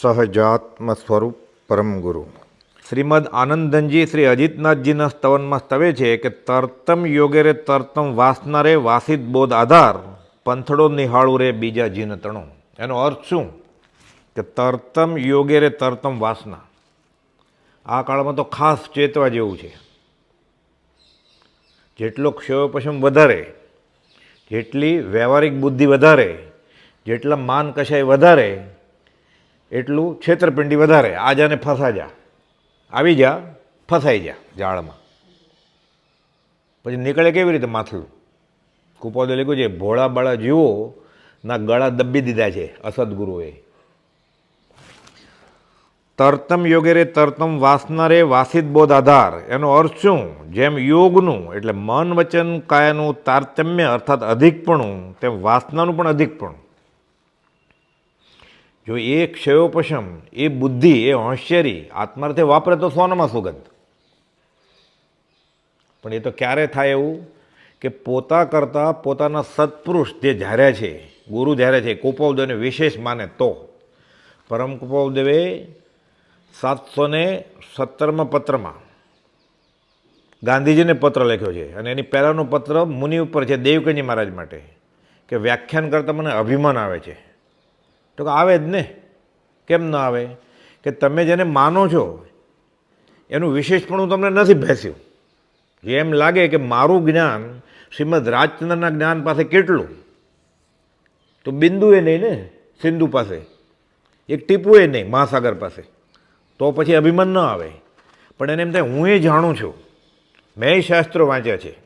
સહજાત્મ સ્વરૂપ પરમ ગુરુ. શ્રીમદ આનંદનજી શ્રી અજીતનાથજીના સ્તવનમાં સ્તવે છે કે તર્તમ યોગે રે તર્તમ વાસના રે વાસિત બોધ આધાર, પંથડો નિહાળું રે બીજા જીન તણો. એનો અર્થ શું? કે તર્તમ યોગે રે તર્તમ વાસના. આ કાળમાં તો ખાસ ચેતવા જેવું છે. જેટલો ક્ષયોપશમ વધારે, જેટલી વ્યવહારિક બુદ્ધિ વધારે, જેટલા માન કશાય વધારે એટલું છેતરપિંડી વધારે. આ જાને ફસા જા. આવી જા, ફસાઈ જા જાળમાં પછી નીકળે કેવી રીતે માથલું કુપોદે લખ્યું છે, ભોળા બાળા જીવો ના ગળા દબી દીધા છે અસદગુરુએ. તર્તમ યોગેરે તર્તમ વાસના રે વાસિત બોધ આધાર. એનો અર્થ શું? જેમ યોગનું, એટલે મન વચન કાયાનું તારતમ્ય, અર્થાત અધિકપણું, તેમ વાસનાનું પણ અધિકપણું. જો એ ક્ષયોપશમ, એ બુદ્ધિ, એ હોશિયારી આત્માર્થે વાપરે તો સોનામાં સુગંધ. પણ એ તો ક્યારે થાય એવું કે પોતા કરતાં પોતાના સત્પુરુષ જે ધાર્યા છે, ગુરુ ધાર્યા છે કુપવદેવને વિશેષ માને તો પરમ કુપવદેવે સાતસો ને સત્તરમાં પત્રમાં ગાંધીજીને પત્ર લખ્યો છે અને એની પહેલાંનો પત્ર મુનિ ઉપર છે દેવકંજી મહારાજ માટે, કે વ્યાખ્યાન કરતાં મને અભિમાન આવે છે. તો કે આવે જ ને. કેમ ન આવે? કે તમે જેને માનો છો, એનું વિશેષપણું તમને નથી ભેસ્યું. જે એમ લાગે કે મારું જ્ઞાન શ્રીમદ રાજચંદ્રના જ્ઞાન પાસે કેટલું? તો બિંદુએ નહીં ને, સિંધુ પાસે. એક ટીપુએ નહીં, મહાસાગર પાસે. તો પછી અભિમાન ન આવે. પણ એને એમ થાય, હું એ જાણું છું. મેં શાસ્ત્રો વાંચ્યા છે.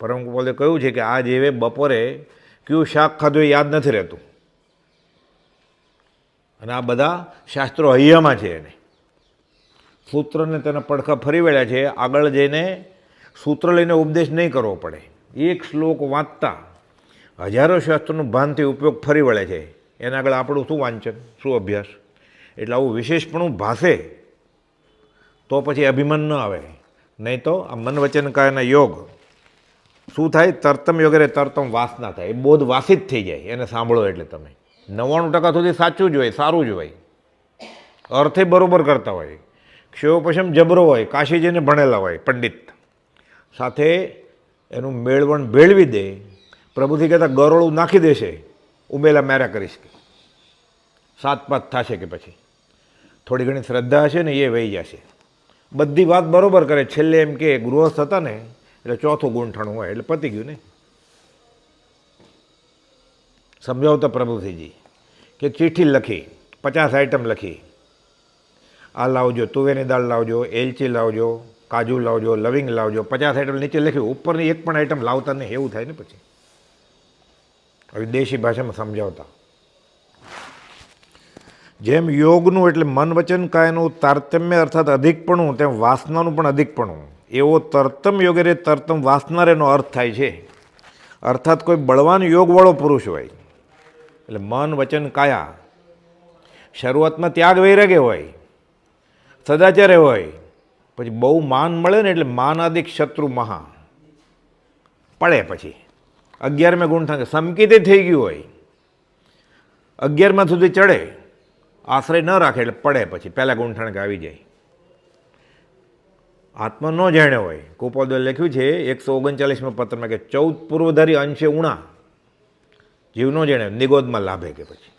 પરમ બોલે કહ્યું છે કે આ જેવે બપોરે કયું શાક ખાધું એ યાદ નથી રહેતું. અને આ બધા શાસ્ત્રો હૈયામાં છે એને. સૂત્રને તેના પડખા ફરી વળ્યા છે. આગળ જઈને સૂત્ર લઈને ઉપદેશ નહીં કરવો પડે. એક શ્લોક વાંચતા હજારો શાસ્ત્રોનું ભાનથી ઉપયોગ ફરી વળે છે. એના આગળ આપણું શું વાંચન? શું અભ્યાસ? એટલે આવું વિશેષપણું ભાષે તો પછી અભિમાન ન આવે. નહીં તો આ મન વચન યોગ શું થાય? તરતમ વગેરે તરતમ વાસના થાય. એ બોધ વાસિત થઈ જાય. એને સાંભળો એટલે તમે. નવ્વાણું ટકા સુધી સાચું જ હોય, સારું જ હોય. અર્થે બરોબર કરતા હોય. ક્ષયોપશમ જબરો હોય, કાશીજીને ભણેલા હોય, પંડિત. સાથે એનું મેળવણ ભેળવી દે. પ્રભુથી કહેતા ગરોળું નાખી દેશે. ઉમેલા મેરા કરીશ કે. સાત પાત થશે કે પછી. થોડી ઘણી શ્રદ્ધા હશે ને એ વહી જશે. બધી વાત બરોબર કરે. છેલ્લે એમ કે ગૃહસ્થ હતા ને એટલે ચોથું ગૂંઠણ હોય એટલે પતી ગયું ને. સમજાવતા પ્રભુજીજી કે ચિઠ્ઠી લખી, પચાસ આઈટમ લખી. આ લાવજો, તુવેરની દાળ લાવજો, એલચી લાવજો, કાજુ લાવજો, લવિંગ લાવજો, પચાસ આઈટમ નીચે લખ્યું, ઉપરની એક પણ આઈટમ લાવતા નહીં, એવું થાય ને પછી. હવે દેશી ભાષામાં સમજાવતા. જેમ યોગનું એટલે મન વચન કાયનું, તારતમ્ય અર્થાત અધિકપણું, તેમ વાસનાનું પણ અધિકપણું. એવો તરતમ યોગે રે તરતમ વાસનારેનો અર્થ થાય છે. અર્થાત કોઈ બળવાન યોગવાળો પુરુષ હોય, એટલે મન, વચન, કાયા, શરૂઆતમાં ત્યાગ વૈરાગે હોય, સદાચારે હોય, પછી બહુ માન મળે ને એટલે માનાદિક શત્રુ મહા. પડે પછી. અગિયારમે ગુણ થાય સમકીતે થઈ ગયું હોય, અગિયારમાં સુધી ચડે આશ્રય ન રાખે એટલે પડે પછી, પહેલાં ગુંઠણ આવી જાય. આત્મા ન જાણ્યો હોય. કુપોદે લખ્યું છે, એકસો ઓગણચાલીસમાં પત્રમાં કે ચૌદ પૂર્વધારી અંશે ઉણા. જીવ ન જાણે, નિગોદમાં લાભે કે પછી.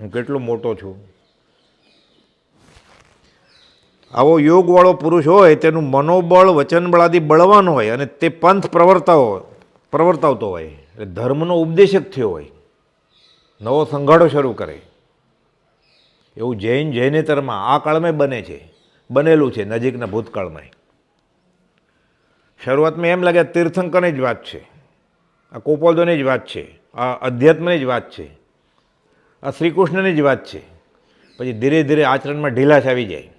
હું કેટલો મોટો છું. આવો યોગવાળો પુરુષ હોય, તેનું મનોબળ વચનબળાથી બળવાન હોય અને તે પંથ પ્રવર્તાવો પ્રવર્તાવતો હોય. એટલે ધર્મનો ઉપદેશક થયો હોય. નવો સંઘાડો શરૂ કરે. એવું જૈન જૈનેતરમાં આ કાળમાં બને છે. બનેલું છે નજીકના ભૂતકાળમાં. શરૂઆતમાં એમ લાગે તીર્થંકરની જ વાત છે. આ કોપોદોની જ વાત છે. આ અધ્યાત્મની જ વાત છે. આ શ્રીકૃષ્ણની જ વાત છે. પછી ધીરે ધીરે આચરણમાં ઢીલાશ આવી જાય.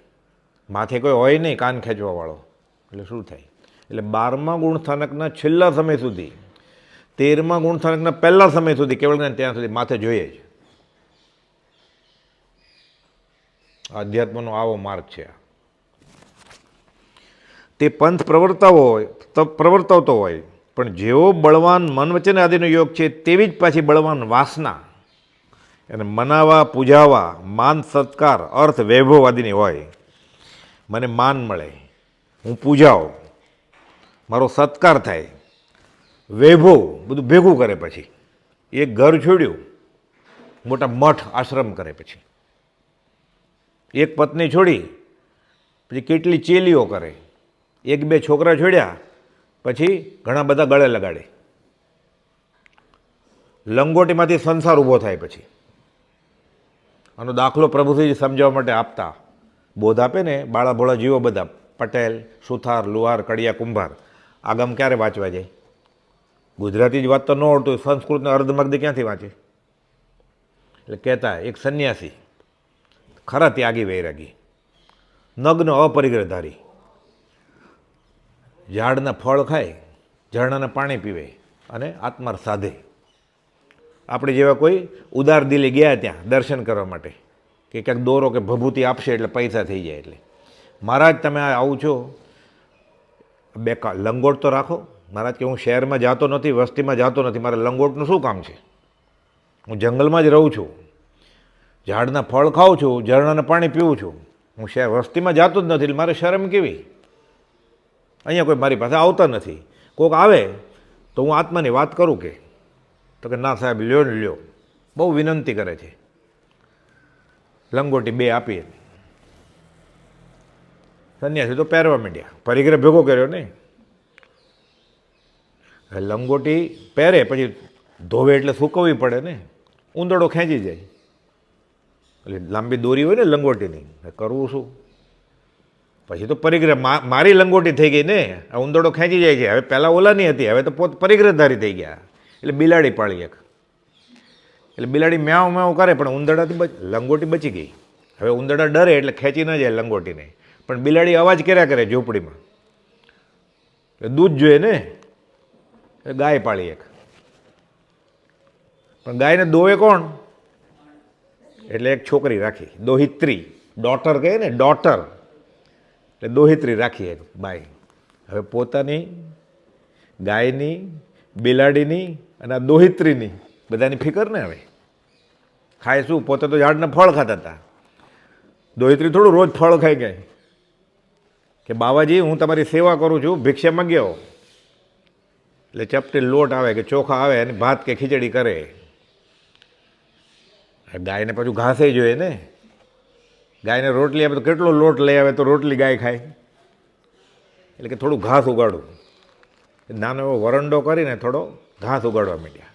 માથે કોઈ હોય નહીં કાન ખેંચવાવાળો. એટલે શું થાય? એટલે બારમા ગુણસ્થાનકના છેલ્લા સમય સુધી, તેરમા ગુણસ્થાનકના પહેલા સમય સુધી કેવળ ત્યાં સુધી માથે જોઈએ જ. અધ્યાત્મનો આવો માર્ગ છે આ. તે પંથ પ્રવર્તાવો હોય, તો પ્રવર્તાવતો હોય. પણ જેવો બળવાન મન વચન આદિનો યોગ છે, તેવી જ પાછી બળવાન વાસના. એને મનાવા, પૂજાવા, માન સત્કાર, અર્થ વૈભવવાદીની હોય. મને માન મળે, હું પૂજાઓ મારો સત્કાર થાય. વૈભવ બધું ભેગું કરે પછી. એક ઘર છોડ્યું, મોટા મઠ આશ્રમ કરે પછી. એક પત્ની છોડી, પછી કેટલી ચેલીઓ કરે. એક બે છોકરા છોડ્યા, પછી ઘણા બધા ગળે લગાડે. લંગોટીમાંથી સંસાર ઊભો થાય પછી. આનો દાખલો પ્રભુજી સમજાવવા માટે આપતા. બોધ આપે ને, બાળા ભોળા જીવો બધા, પટેલ, સુથાર, લુહાર, કડિયા, કુંભાર. આગમ ક્યારે વાંચવા જાય? ગુજરાતી જ વાત તો ન આવડતું સંસ્કૃતને અર્ધમગ્ધ ક્યાંથી વાંચે? એટલે કહેતા, એક સંન્યાસી, ખરા ત્યાગી વૈરાગી, નગ્ન અપરિગ્રહધારી. ઝાડના ફળ ખાય, ઝરણાના પાણી પીવે અને આત્માર સાધે. આપણે જેવા કોઈ ઉદાર દિલે ગયા ત્યાં દર્શન કરવા માટે કે ક્યાંક દોરો કે ભભૂતિ આપશે એટલે પૈસા થઈ જાય એટલે. મહારાજ, તમે આવું છો? બે લંગોટ તો રાખો. મહારાજ કે હું શહેરમાં જતો નથી, વસ્તીમાં જતો નથી. મારે લંગોટનું શું કામ છે? હું જંગલમાં જ રહું છું. ઝાડના ફળ ખાઉં છું, ઝરણાના પાણી પીવું છું. હું શહેર વસ્તીમાં જતો જ નથી એટલે મારે શરમ કેવી? અહીંયા કોઈ મારી પાસે આવતા નથી. કોઈક આવે તો હું આત્માની વાત કરું કે, તો કે ના સાહેબ, લ્યો ને લ્યો. બહુ વિનંતી કરે છે. લંગોટી બે આપીએ. સંન્યાસી તો પહેરવા માંડ્યા. પરિગ્રહ ભેગો કર્યો ને લંગોટી પહેરે પછી ધોવે એટલે સૂકવવી પડે ને. ઉંદરડો ખેંચી જાય. એટલે લાંબી દોરી હોય ને લંગોટીની. કરવું શું? પછી તો પરિગ્રહ. મારી લંગોટી થઈ ગઈ ને. આ ઉંદરડો ખેંચી જાય છે. હવે પહેલાં ઓલાની હતી. હવે તો પોત પરિગ્રહધારી થઈ ગયા. એટલે બિલાડી પાળી એક. એટલે બિલાડી મ્યાઉ મ્યાવ કરે, પણ ઉંદરડાથી લંગોટી બચી ગઈ. હવે ઉંદરડા ડરે એટલે ખેંચી ન જાય લંગોટીને. પણ બિલાડી અવાજ કર્યા કરે ઝૂંપડીમાં. એટલે દૂધ જોઈએ ને. એટલે ગાય પાળી એક. પણ ગાયને દોવે કોણ? એટલે એક છોકરી રાખી. દોહિત્રી. ડોટર કહે ને ડોટર એટલે દોહિત્રી રાખીએ બાય હવે પોતાની, ગાયની, બિલાડીની અને આ દોહિત્રીની બધાની ફિકર ને હવે. ખાય શું? પોતે તો ઝાડના ફળ ખાતા હતા. દોહિત્રી થોડું રોજ ફળ ખાઈ ગઈ. કે બાવાજી, હું તમારી સેવા કરું છું, ભિક્ષા માંગ્યો. એટલે ચપટી લોટ આવે કે ચોખા આવે અને ભાત કે ખીચડી કરે. ગાયને પાછું ઘાસે જોઈએ ને. ગાયને રોટલી આપે તો કેટલો લોટ લઈ આવે તો રોટલી ગાય ખાય? એટલે કે થોડું ઘાસ ઉગાડવું નાનો એવો વરંડો કરીને થોડો ઘાસ ઉગાડવા માંડ્યા.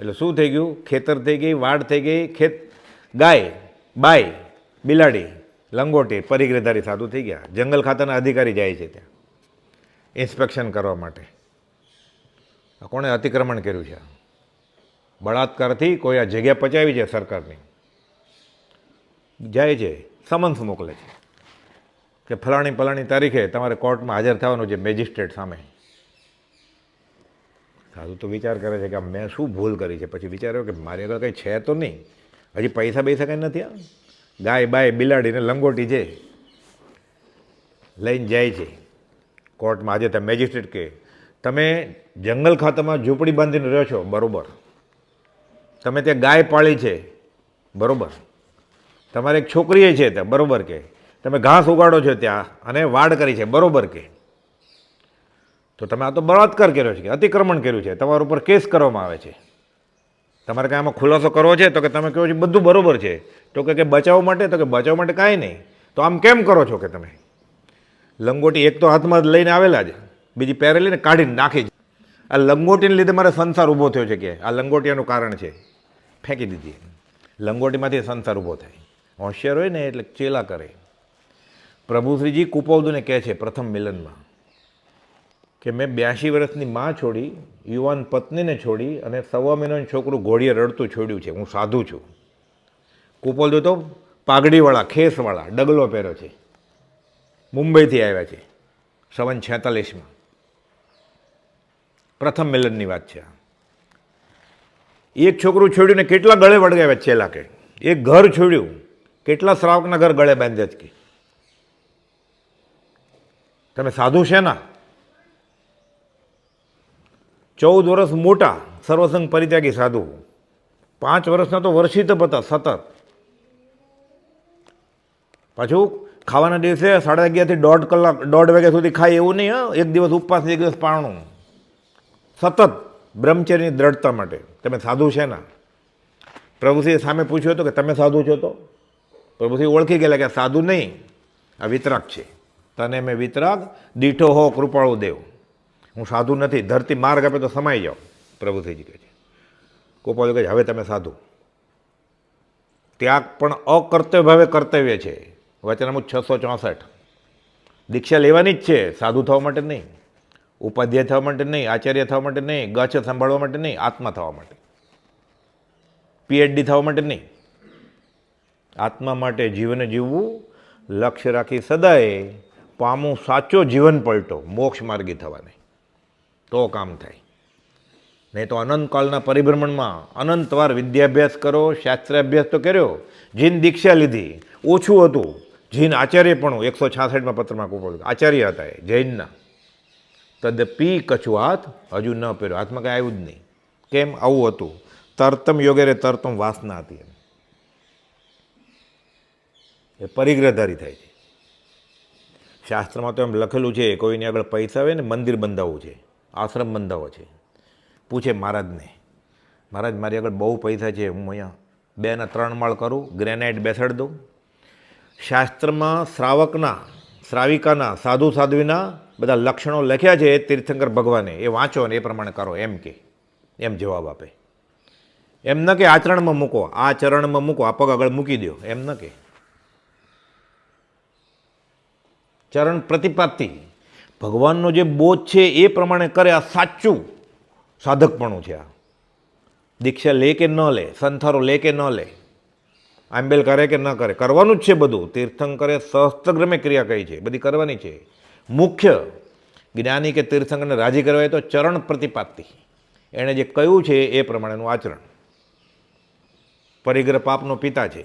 એટલે શું થઈ ગયું? ખેતર થઈ ગઈ, વાડ થઈ ગઈ, ખેત, ગાય, બાય, બિલાડી, લંગોટી પરિગ્રહધારી સાધુ થઈ ગયા. જંગલ ખાતાના અધિકારી જાય છે ત્યાં. ઇન્સ્પેક્શન કરવા માટે. કોણે અતિક્રમણ કર્યું છે? બળાત્કારથી કોઈ આ જગ્યા પચાવી છે સરકારની? જાય છે સમન્સ મોકલે છે. કે ફલાણી ફલાણી તારીખે તમારે કોર્ટમાં હાજર થવાનું છે મેજિસ્ટ્રેટ સામે. સાધુ તો વિચાર કરે છે કે મેં શું ભૂલ કરી છે? પછી વિચાર્યો કે મારી આગળ કંઈ છે તો નહીં. હજી પૈસા પૈસા કંઈ નથી આ ગાય બાય બિલાડીને લંગોટી છે. લઈને જાય છે. કોર્ટમાં આજે તમે મેજિસ્ટ્રેટ કે, તમે જંગલ ખાતામાં ઝૂંપડી બાંધીને રહ્યો છો. બરોબર. તમે ત્યાં ગાય પાળી છે. બરોબર. તમારે એક છોકરીએ છે ત્યાં, બરોબર કે. તમે ઘાસ ઉગાડો છો ત્યાં અને વાડ કરી છે, બરોબર કે. તો તમે આ તો બળાત્કાર કર્યો છે કે, અતિક્રમણ કર્યું છે, તમારા ઉપર કેસ કરવામાં આવે છે. તમારે કાંઈ આમાં ખુલાસો કરવો છે તો કે તમે કહો છો બધું બરોબર છે. તો કે બચાવ માટે, તો કે બચાવ માટે કાંઈ નહીં. તો આમ કેમ કરો છો કે તમે? લંગોટી એક તો હાથમાં લઈને આવેલા જ, બીજી પહેરેલીને કાઢીને નાખી જ. આ લંગોટીને લીધે મારે સંસાર ઊભો થયો છે કે, આ લંગોટિયાનું કારણ છે. ફેંકી દીધી. લંગોટીમાંથી સંસાર ઊભો થાય. હોશિયાર હોય ને એટલે ચેલા કરે. પ્રભુશ્રીજી કુપૌદુને કહે છે પ્રથમ મિલનમાં કે મેં બ્યાસી વર્ષની માં છોડી, યુવાન પત્નીને છોડી અને સવા મહિનાનું છોકરું ઘોડીએ રડતું છોડ્યું છે. હું સાધુ છું. કુપોલદુ તો પાઘડીવાળા, ખેસવાળા, ડગલો પહેર્યો છે. મુંબઈથી આવ્યા છે સવન છેતાલીસમાં. પ્રથમ મિલનની વાત છે એક છોકરું છોડ્યું ને કેટલા ગળે વળગાવ્યા છેલ્લા કે એક ઘર છોડ્યું. કેટલા શ્રાવકના ઘર ગળે બાંધ્યા જ કે? તમે સાધુ છે ના? ચૌદ વર્ષ મોટા, સર્વસંગ પરિત્યાગી સાધુ. પાંચ વર્ષના તો વર્ષિત હતા, સતત. પાછું ખાવાના દિવસે સાડા અગિયારથી દોઢ કલાક, દોઢ વાગ્યા સુધી ખાય એવું નહીં એક દિવસ ઉપવાસ એક દિવસ પારણું. સતત બ્રહ્મચર્યની દ્રઢતા માટે. તમે સાધુ છે ના? પ્રભુસિંહે સામે પૂછ્યું હતું કે તમે સાધુ છો તો? પ્રભુસિંહ ઓળખી ગયેલા કે સાધુ નહીં, આ વિતરાક છે. તને મેં વિતરાગ, દીઠો હો કૃપાળો દેવ. હું સાધુ નથી, ધરતી માર્ગ આપે તો સમાઈ જાઓ પ્રભુસિંહજી કહે છે. ગોપાલ કહે છે, હવે તમે સાધુ. ત્યાગ પણ અકર્તવ્ય ભાવે કર્તવ્ય છે. વચનામું છસો ચોસઠ. દીક્ષા લેવાની જ છે, સાધુ થવા માટે નહીં, ઉપાધ્યાય થવા માટે નહીં, આચાર્ય થવા માટે નહીં, ગચ્છ સંભાળવા માટે નહીં, આત્મા થવા માટે. પીએચડી થવા માટે નહીં. આત્મા માટે જીવન જીવવું, લક્ષ્ય રાખી સદાય પામું સાચો જીવન પલટો, મોક્ષ માર્ગી થવાને. તો કામ થાય. નહીં તો અનંતકાળના પરિભ્રમણમાં અનંતવાર વિદ્યાભ્યાસ કરો, શાસ્ત્રાભ્યાસ તો કર્યો. જીન દીક્ષા લીધી, ઓછું હતું. જીન આચાર્યપણું એકસો છાસઠમાં પત્રમાં કૂપો આચાર્ય હતા એ, જૈનના. તદપી હાથ હજુ ન પહેર્યો. હાથમાં કાંઈ આવ્યું જ નહીં. કેમ? આવું હતું. તરતમ યોગેરે તરતમ વાસના હતી એમ. એ પરિગ્રહધારી થાય છે. શાસ્ત્રમાં તો એમ લખેલું છે, કોઈની આગળ પૈસા આવે ને મંદિર બંધાવવું છે, આશ્રમ બંધાવો છે. પૂછે મહારાજને, મહારાજ, મારી આગળ બહુ પૈસા છે, હું અહીંયા બે ને ત્રણ માળ કરું, ગ્રેનાઇટ બેસાડી દઉં. શાસ્ત્રમાં શ્રાવકના, શ્રાવિકાના, સાધુ સાધ્વીના બધા લક્ષણો લખ્યા છે તીર્થંકર ભગવાને. એ વાંચો ને એ પ્રમાણે કરો, એમ કે, એમ જવાબ આપે. એમ ન કે આચરણમાં મૂકો, આ ચરણમાં મૂકો, આ પગ આગળ મૂકી દો એમ ન કે. ચરણ પ્રતિપાતિ ભગવાનનો જે બોધ છે એ પ્રમાણે કરે, આ સાચું સાધકપણું છે આ. દીક્ષા લે કે ન લે, સંથારો લે કે ન લે, આંબેલ કરે કે ન કરે, કરવાનું જ છે બધું. તીર્થંકરે સહસ્ત્રગ્રમે ક્રિયા કહી છે, બધી કરવાની છે. મુખ્ય જ્ઞાની કે તીર્થંકરને રાજી કરવા હોય તો ચરણ પ્રતિપાતિ એણે જે કહ્યું છે એ પ્રમાણેનું આચરણ. પરિગ્રહ પાપનો પિતા છે.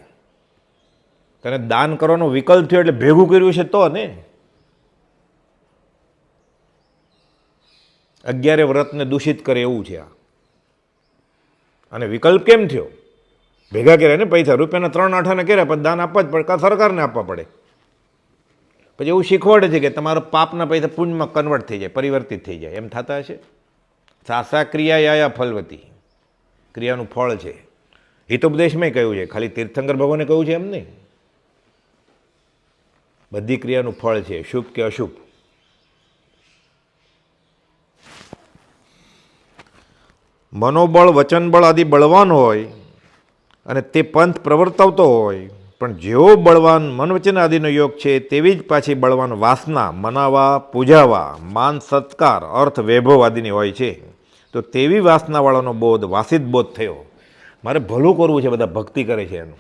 તને દાન કરવાનો વિકલ્પ થયો એટલે ભેગું કર્યું છે તો ને? અગિયારે વ્રતને દૂષિત કરે એવું છે આ. અને વિકલ્પ કેમ થયો? ભેગા કર્યા ને પૈસા, રૂપિયાના ત્રણ આઠાને કર્યા, પણ દાન આપવા જ પડે, કાં સરકારને આપવા પડે? પછી એવું શીખવાડે છે કે તમારા પાપના પૈસા પુણ્યમાં કન્વર્ટ થઈ જાય, પરિવર્તિત થઈ જાય. એમ થતા હશે? સાસા ક્રિયા યાયા ફલવતી. ક્રિયાનું ફળ છે. હિતોપદેશમાં કહ્યું છે, ખાલી તીર્થંકર ભગવાને કહ્યું છે એમ નહીં. બધી ક્રિયાનું ફળ છે, શુભ કે અશુભ. મનોબળ, વચનબળ આદિ બળવાન હોય અને તે પંથ પ્રવર્તાવતો હોય. પણ જેવો બળવાન મન, વચન આદિનો યોગ છે, તેવી જ પાછી બળવાન વાસના, મનાવા, પૂજાવા, માન, સત્કાર, અર્થ, વૈભવ આદિની હોય છે. તો તેવી વાસનાવાળાનો બોધ, વાસિત બોધ થયો. મારે ભલું કરવું છે, બધા ભક્તિ કરે છે એનું,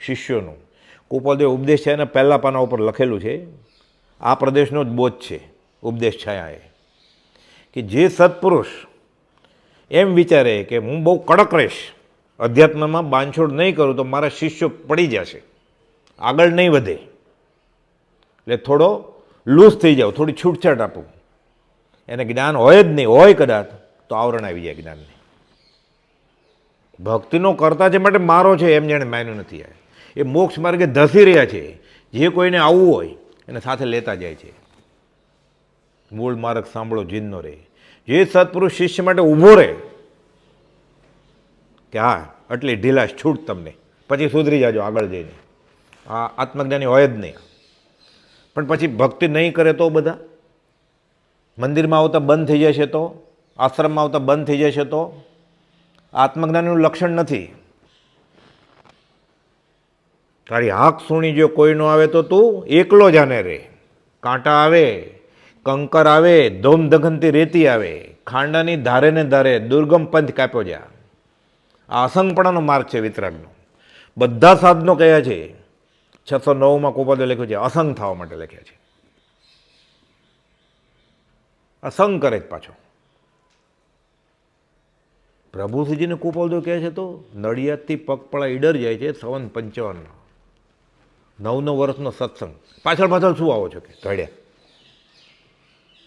શિષ્યોનું. કુપલદેવ ઉપદેશ છે, એના પહેલાં પાના ઉપર લખેલું છે, આ પ્રદેશનો જ બોધ છે, ઉપદેશ છાયા એ કે જે સત્પુરુષ એમ વિચારે કે હું બહુ કડક રહીશ, અધ્યાત્મમાં બાંધછોડ નહીં કરું તો મારા શિષ્યો પડી જશે. આગળ નહીં વધે. એટલે થોડો લૂઝ થઈ જાવ થોડી છૂટછાટ આપું. એને જ્ઞાન હોય જ નહીં, હોય કદાચ, તો આવરણ આવી જાય જ્ઞાનને. ભક્તિનો કરતા છે માટે મારો છે એમ જાણે માન્યું નથી એ મોક્ષ માર્ગે ધસી રહ્યા છે. જે કોઈને આવવું હોય, એને સાથે લેતા જાય છે. મૂળ માર્ગ સાંભળો, જીનનો રહે જે સત્પુરુષ શિષ્ય માટે ઊભો રહે કે હા, આટલી ઢીલાશ છૂટ તમને. પછી સુધરી જાજો આગળ જઈને. આ આત્મજ્ઞાની હોય જ નહીં. પણ પછી ભક્તિ નહીં કરે તો બધા? મંદિરમાં આવતા બંધ થઈ જશે તો? આશ્રમમાં આવતા બંધ થઈ જશે તો? આત્મજ્ઞાનીનું લક્ષણ નથી. તારી હાક સુણી જો કોઈ ન આવે તો તું એકલો જાને રે. કાંટા આવે. કંકર આવે ધોમ દઘનતી રેતી આવે. ખાંડાની ધારે ને ધારે દુર્ગમ પંથ કાપ્યો જા આ અસંગપણાનો માર્ગ છે વિતરાગનો. બધા સાધનો કયા છે? છસો નવમાં કોપદે લખ્યું છે, અસંગ થવા માટે લખ્યા છે. અસંગ કરે જ પાછો. પ્રભુશ્રીજીને કુપોલદેવ કહે છે તો, નડિયાદથી પગપળા ઈડર જાય છે સવન પંચાવનનો. નવ નવ વર્ષનો સત્સંગ. પાછળ પાછળ શું આવો છો કે? ઘડ્યા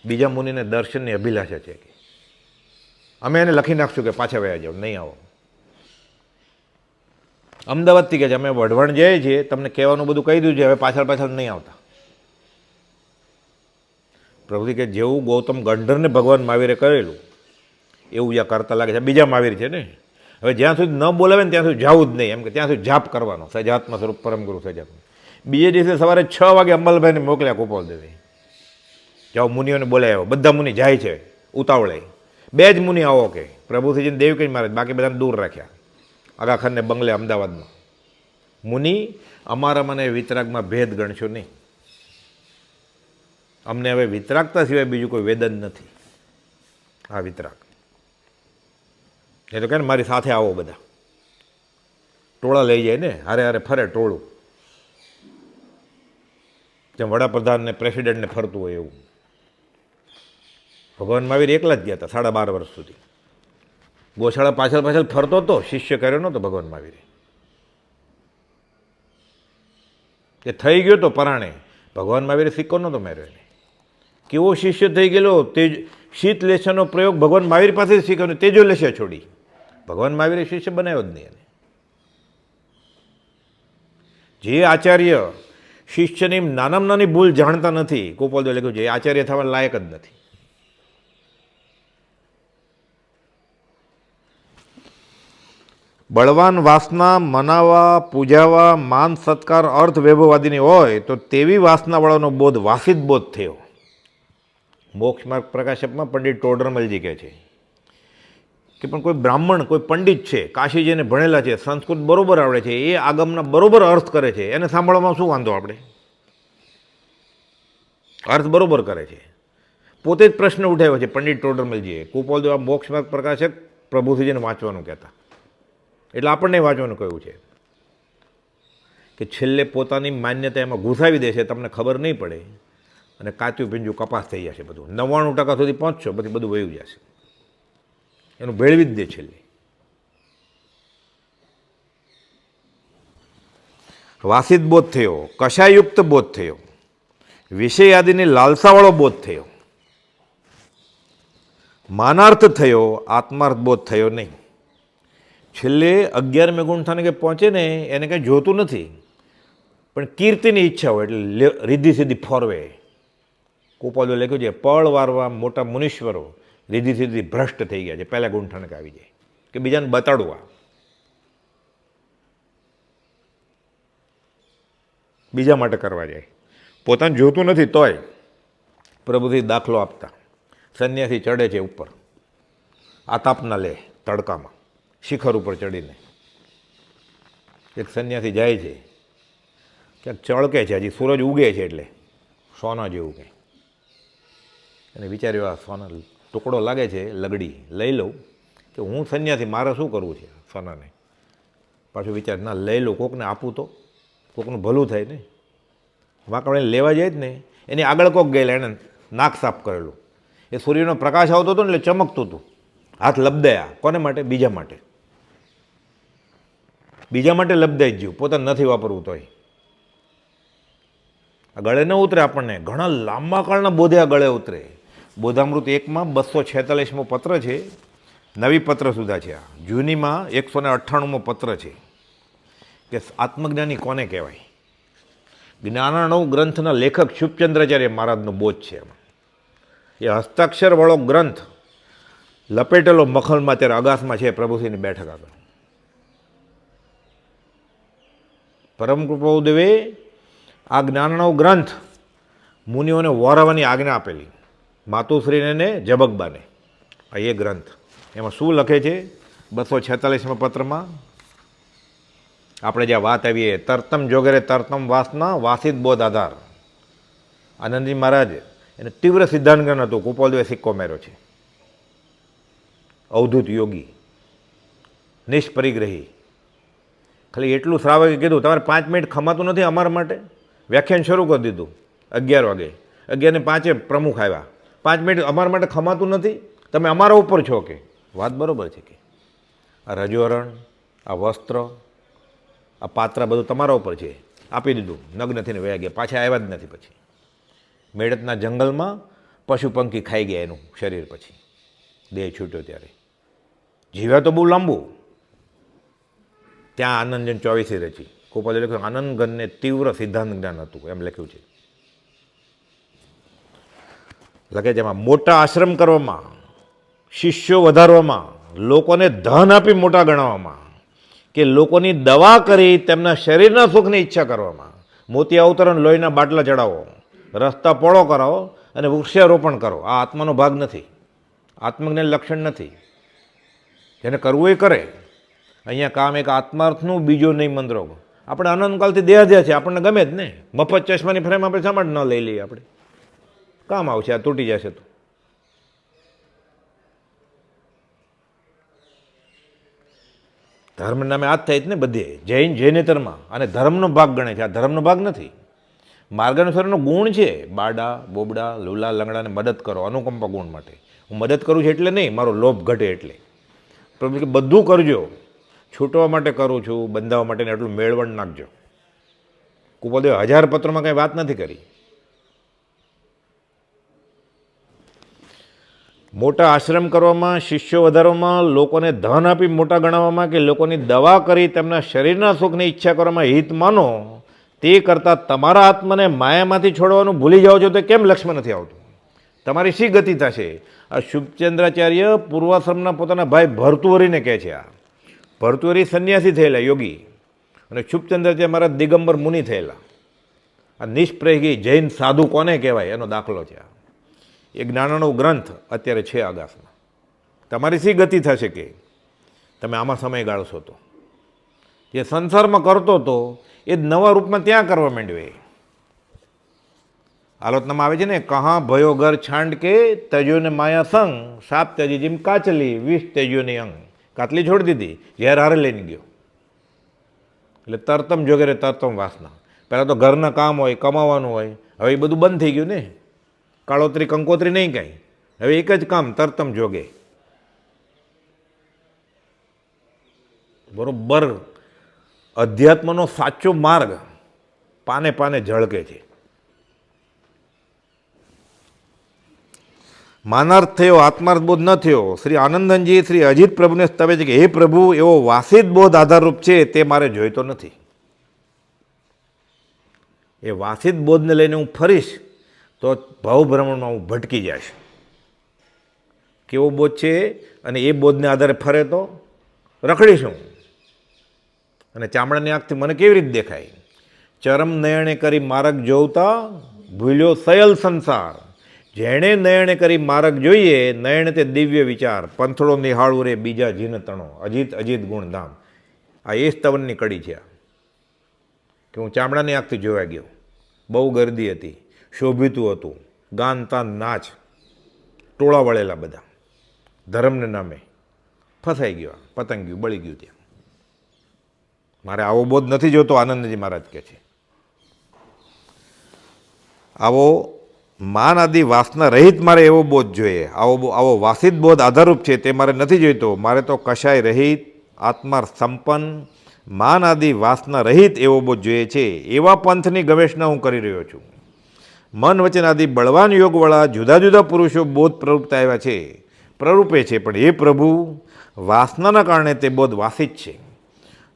બીજા મુનિને દર્શનની અભિલાષા છે કે. અમે એને લખી નાખશું કે પાછા વયા જાઓ, નહીં આવો. અમદાવાદથી કહે છે, અમે વઢવણ જઈએ છીએ, તમને કહેવાનું બધું કહી દીધું છે, હવે પાછળ પાછળ નહીં આવતા. પ્રભુજી કે જેવું ગૌતમ ગંઢરને ભગવાન મહાવીરે કરેલું, એવું જ્યાં કરતા લાગે છે, બીજા મહાવીર છે ને. હવે જ્યાં સુધી ન બોલાવે ને ત્યાં સુધી જવું જ નહીં, એમ કે ત્યાં સુધી જાપ કરવાનો, સજાત્મા સ્વરૂપ પરમ ગુરુ સજાત્મ. બીજે દિવસે સવારે છ વાગે અંબલભાઈને મોકલ્યા ગોપાલ દેવી જાઓ મુનિઓને બોલાવ્યો બધા મુનિ જાય છે, ઉતાવળે. બે જ મુનિ આવો કે પ્રભુથીજીને દેવ કઈ મારે, બાકી બધાને દૂર રાખ્યા. આગાખાનને બંગલે અમદાવાદમાં. મુનિ, અમારા મને વિતરાગમાં ભેદ ગણશો નહીં. અમને હવે વિતરાગતા સિવાય બીજું કોઈ વેદન નથી. આ વિતરાગ. એ તો કહે ને મારી સાથે આવો બધા. ટોળા લઈ જાય ને, હારે હારે ફરે ટોળું. જેમ વડાપ્રધાનને, પ્રેસિડેન્ટને ફરતું હોય એવું. ભગવાન મહાવીર એકલા જ ગયા હતા, સાડા બાર વર્ષ સુધી. ગોશાળા પાછળ પાછળ ફરતો હતો શિષ્ય કર્યો નહોતો ભગવાન મહાવીરે. એ થઈ ગયો તો પરાણે, ભગવાન મહાવીરે સિક્કો નહોતો માર્યો એને. કેવો શિષ્ય થઈ ગયેલો તે શીત લેશનો પ્રયોગ ભગવાન મહાવીર પાસે જ શીખ્યો તેજો લેશે છોડી. ભગવાન મહાવીરે શિષ્ય બનાવ્યો જ નહીં એને. જે આચાર્ય શિષ્યની નાનામાં નાની ભૂલ જાણતા નથી, ગોપાલદેવ લખ્યું છે, એ આચાર્ય થવા લાયક જ નથી. બળવાન વાસના, મનાવા, પૂજાવા, માન, સત્કાર, અર્થ વૈભવવાદીની હોય તો તેવી વાસનાવાળાનો બોધ વાસિત બોધ થયો. મોક્ષ માર્ગ પ્રકાશકમાં પંડિત ટોડરમલજી કહે છે કે પણ કોઈ બ્રાહ્મણ, કોઈ પંડિત છે કાશી જેને ભણેલા છે, સંસ્કૃત બરોબર આવડે છે, એ આગમના બરોબર અર્થ કરે છે, એને સાંભળવામાં શું વાંધો આપણે અર્થ બરોબર કરે છે. પોતે જ પ્રશ્ન ઉઠાવ્યો છે પંડિત ટોડરમલજીએ કુપોલદેવ આ મોક્ષ માર્ગ પ્રકાશક પ્રભુથી જેને વાંચવાનું કહેતા. એટલે આપણને વાંચવાનું કહ્યું છે કે છેલ્લે પોતાની માન્યતા એમાં ઘૂસાવી દેશે તમને ખબર નહીં પડે. અને કાચું પીંજું કપાસ થઈ જશે બધું. નવ્વાણું ટકા સુધી પહોંચશો, પછી બધું વયું જશે. એનું ભેળવી જ દે છેલ્લે. વાસિત બોધ થયો, કશાયુક્ત બોધ થયો, વિષય આદિની લાલસાવાળો બોધ થયો. માનાર્થ થયો, આત્માર્થ બોધ થયો નહીં. છેલ્લે અગિયારમે ગુણસ્થાને કે પહોંચે ને એને કંઈ જોતું નથી. પણ કીર્તિની ઈચ્છા હોય એટલે રીધિ સીધી ફોરવે. કુપાદો લખ્યું છે, પળ વારવા મોટા મુનીશ્વરો રીધિ સીધી ભ્રષ્ટ થઈ ગયા છે. પહેલાં ગુંઠાણક આવી જાય. કે બીજાને બતાડવા બીજા માટે કરવા જાય. પોતાને જોતું નથી તોય પ્રભુથી દાખલો આપતા. સંન્યાસી ચડે છે ઉપર. આતાપના લે તડકામાં. શિખર ઉપર ચડીને. એક સંન્યાસી જાય છે. ક્યાંક ચળકે છે, હજી સૂરજ ઉગે છે એટલે. સોના જેવું કંઈ. અને વિચાર્યો, આ સોના ટુકડો લાગે છે, લગડી, લઈ લઉં. કે હું સંન્યાસી, મારે શું કરવું છે સોનાને? પાછું વિચાર, ના, લઈ લઉં, કોકને આપું તો? કોકનું ભલું થાય ને? વાંકડે લેવા જાય જ ને? એની આગળ કોક ગયેલા એણે નાક સાફ કરેલું. એ સૂર્યનો પ્રકાશ આવતો હતો ને એટલે ચમકતું હતું. હાથ લબદાયા. કોને માટે? બીજા માટે. બીજા માટે લબદાઈ જીવ, પોતાને નથી વાપરવું તોય. આ ગળે ન ઉતરે આપણને. ઘણા લાંબા કાળના બોધે આ ગળે ઉતરે. બોધામૃત એકમાં બસો છેતાલીસમો પત્ર છે. નવી પત્ર સુધા છે આ. જૂનીમાં એકસો ને અઠ્ઠાણુંમો પત્ર છે. કે આત્મજ્ઞાની કોને કહેવાય? જ્ઞાનાણવ ગ્રંથના લેખક શુભચંદ્રાચાર્ય મહારાજનો બોધ છે એ હસ્તાક્ષરવાળો ગ્રંથ લપેટેલો મખલમાં ત્યારે અગાસમાં છે પ્રભુશ્રીની બેઠક આગળ. પરમ કૃપાદેવે આ જ્ઞાનનો ગ્રંથ મુનિઓને વોરાવવાની આજ્ઞા આપેલી. માતુશ્રીને ને જબકબાને આ એ ગ્રંથ. એમાં શું લખે છે? બસો છેતાલીસમાં પત્રમાં. આપણે જ્યાં વાત આવીએ તરતમ જોગરે તરતમ વાસના વાસિત બોધ આધાર. આનંદજી મહારાજ, એને તીવ્ર સિદ્ધાંતગણ હતું. કુપોલદેવે સિક્કો મેર્યો છે. અવધૂત યોગી. નિષ્પરિગ્રહી. ખાલી એટલું શ્રાવકે કીધું, તમારે પાંચ મિનિટ ખમાતું નથી અમારા માટે? વ્યાખ્યાન શરૂ કરી દીધું, અગિયાર વાગે. અગિયારને પાંચે પ્રમુખ આવ્યા. પાંચ મિનિટ અમારા માટે ખમાતું નથી? તમે અમારા ઉપર છો કે? વાત બરાબર છે કે? આ રજોરણ, આ વસ્ત્ર, આ પાત્ર બધું તમારા ઉપર છે. આપી દીધું, નગ્ન થઈને વયા ગયા. પાછા આવ્યા જ નથી પછી. મેળતના જંગલમાં પશુ પંખી ખાઈ ગયા એનું શરીર પછી. દેહ છૂટ્યો ત્યારે. જીવ્યા તો બહુ લાંબુ. ત્યાં આનંદજન ચોવીસી રચી ગોપાલે લખ્યું, આનંદ ગનને તીવ્ર સિદ્ધાંત જ્ઞાન હતું. એમ લખ્યું છે. લખે જેમાં મોટા આશ્રમ કરવામાં, શિષ્યો વધારવામાં, લોકોને ધન આપી મોટા ગણાવવામાં, કે લોકોની દવા કરી તેમના શરીરના સુખની ઈચ્છા કરવામાં, મોતી અવતરણ લોહીના બાટલા ચડાવો, રસ્તા પોળો કરાવો અને વૃક્ષારોપણ કરો. આ આત્માનો ભાગ નથી. આત્મજ્ઞાન લક્ષણ નથી. જેને કરવું એ કરે અહીંયા કામ એક આત્માર્થનું બીજો નહીં મંદરોગ આપણે અનંતકાલથી દેહ છે, આપણને ગમે જ ને મફત ચશ્માની ફ્રેમ આપણે શા માટે ન લઈ લઈએ આપણે? કામ આવશે, આ તૂટી જશે તો. ધર્મ નામે આ જ થાય ને બધે. જૈન જૈનેતરમાં અને ધર્મનો ભાગ ગણે છે. આ ધર્મનો ભાગ નથી. માર્ગાનુસારનો ગુણ છે. બાડા, બોબડા, લુલા, લંગડાને મદદ કરો, અનુકંપા ગુણ માટે. હું મદદ કરું છું એટલે નહીં, મારો લોભ ઘટે એટલે. પ્રભુ કે બધું કરજો. છૂટવા માટે કરું છું બંધાવવા માટે એટલું મેળવણ નાખજો. કુપોદેવ હજાર પત્રોમાં કંઈ વાત નથી કરી. મોટા આશ્રમ કરવામાં, શિષ્યો વધારવામાં, લોકોને ધન આપી મોટા ગણાવવામાં કે લોકોની દવા કરી તેમના શરીરના સુખની ઈચ્છા કરવામાં હિત માનો, તે કરતાં તમારા આત્માને માયામાંથી છોડવાનું ભૂલી જાઓ છો તો કેમ લક્ષ્મણ નથી આવતું? તમારી શી ગતિ થશે? આ શુભચંદ્રાચાર્ય પૂર્વાશ્રમના પોતાના ભાઈ ભરતુહરીને કહે છે આ. ભરતુહરી સંન્યાસી થયેલા યોગી અને શુભચંદ્રાચાર્ય મારા દિગંબર મુનિ થયેલા. આ નિષ્પ્રેગી જૈન સાધુ કોને કહેવાય? એનો દાખલો છે આ. એ જ્ઞાનનો ગ્રંથ અત્યારે છે આકાશમાં. તમારી શી ગતિ થશે કે? તમે આમાં સમય ગાળશો તો. જે સંસારમાં કરતો હતો એ જ નવા રૂપમાં ત્યાં કરવા માંડ્યો એ. આલોચનામાં આવે છે ને, કહા ભયો ઘર છાંડ કે તજોને માયા સંગ, સાપ તજી જેમ કાચલી વીસ તેજોની અંગ. કાતલી છોડી દીધી ઝેર હારે લઈને ગયો. એટલે તરતમ જોગેરે તરતમ વાસના. પહેલાં તો ઘરના કામ હોય, કમાવાનું હોય, હવે એ બધું બંધ થઈ ગયું ને. કાળોતરી, કંકોત્રી નહીં કાંઈ. હવે એક જ કામ, તરતમ જોગે. બરોબર. અધ્યાત્મનો સાચો માર્ગ પાને પાને ઝળકે છે. માનાર્થ થયો આત્માર્થ બોધ ન થયો. શ્રી આનંદનજી શ્રી અજીત પ્રભુને સ્તવે છે કે, હે પ્રભુ, એવો વાસિત બોધ આધારરૂપ છે, તે મારે જોઈતો નથી. એ વાસિત બોધને લઈને હું ફરીશ, તો ભાવભ્રમણમાં હું ભટકી જઈશ. કેવો બોધ છે? અને એ બોધને આધારે ફરે તો રખડીશ હું. અને ચામડાની આંખથી મને કેવી રીતે દેખાય? ચરમ નયણે કરી માર્ગ જોવતા ભૂલ્યો સયલ સંસાર. જેણે નયણે કરી માર્ગ જોઈએ, નયણે તે દિવ્ય વિચાર, પંથળો નિહાળું રે, બીજા જીન તણો, અજીત અજીત ગુણધામ. આ એ સ્તવનની કડી છે કે હું ચામડાની આંખથી જોવા ગયો. બહુ ગર્દી હતી, શોભિતું હતું, ગાન તાન નાચ, ટોળા વળેલા બધા. ધર્મને નામે ફસાઈ ગયો પતંગ ગયું બળી ગયું ત્યાં. મારે આવો બોધ નથી જોતો, આનંદજી મહારાજ કહે છે. આવો માન આદિ વાસના રહિત મારે એવો બોધ જોઈએ. આવો આવો વાસિત બોધ આધારરૂપ છે, તે મારે નથી જોઈતો. મારે તો કશાય રહિત આત્મા સંપન્ન માન આદિ વાસના રહિત એવો બોધ જોઈએ છે. એવા પંથની ગવેષણા હું કરી રહ્યો છું. મન વચન આદિ બળવાન યોગવાળા જુદા જુદા પુરુષો બોધ પ્રવૃત્ત આવ્યા છે. પ્રરૂપે છે, પણ એ પ્રભુ, વાસનાના કારણે તે બોધ વાસિત છે.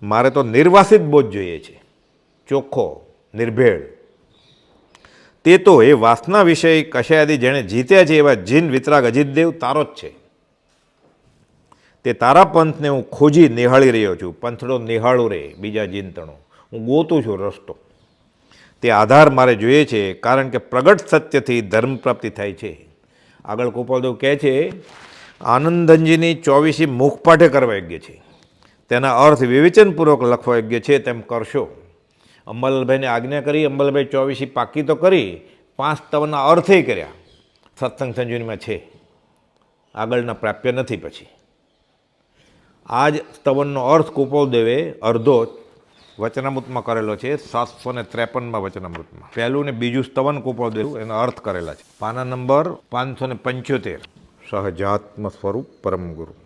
મારે તો નિર્વાસિત બોધ જોઈએ છે. ચોખ્ખો, નિર્ભેળ તે તો એ વાસના વિષય કશાયાદી જેણે જીત્યા છે એવા જીન વિતરાગ અજીતદેવ તારો જ છે. તે તારા પંથને હું ખોજી નિહાળી રહ્યો છું. પંથડો નિહાળું રે બીજા ચિંતણો હું ગોતું છું રસ્તો. તે આધાર મારે જોઈએ છે કારણ કે પ્રગટ સત્યથી ધર્મ પ્રાપ્તિ થાય છે. આગળ ગોપાલદેવ કહે છે આનંદનજીની ચોવીસી મુખપાઠે કરવા યોગ્ય છે. તેના અર્થ વિવેચનપૂર્વક લખવા યોગ્ય છે, તેમ કરશો. અંબાલાલભાઈને આજ્ઞા કરી, અંબાલાલભાઈ ચોવીસી પાકી તો કરી, પાંચ તવના અર્થે કર્યા. સત્સંગ સંજીવનીમાં છે. આગળના પ્રાપ્ય નથી પછી. આ જ સ્તવનનો અર્થ કુપોદેવે અર્ધો વચનામૃતમાં કરેલો છે, સાતસો ને ત્રેપનમાં વચનામૃતમાં. પહેલું ને બીજું સ્તવન કુપોદેવ એનો અર્થ કરેલા છે. પાના નંબર પાંચસો ને પંચોતેર. સહજાત્મ સ્વરૂપ પરમ ગુરુ.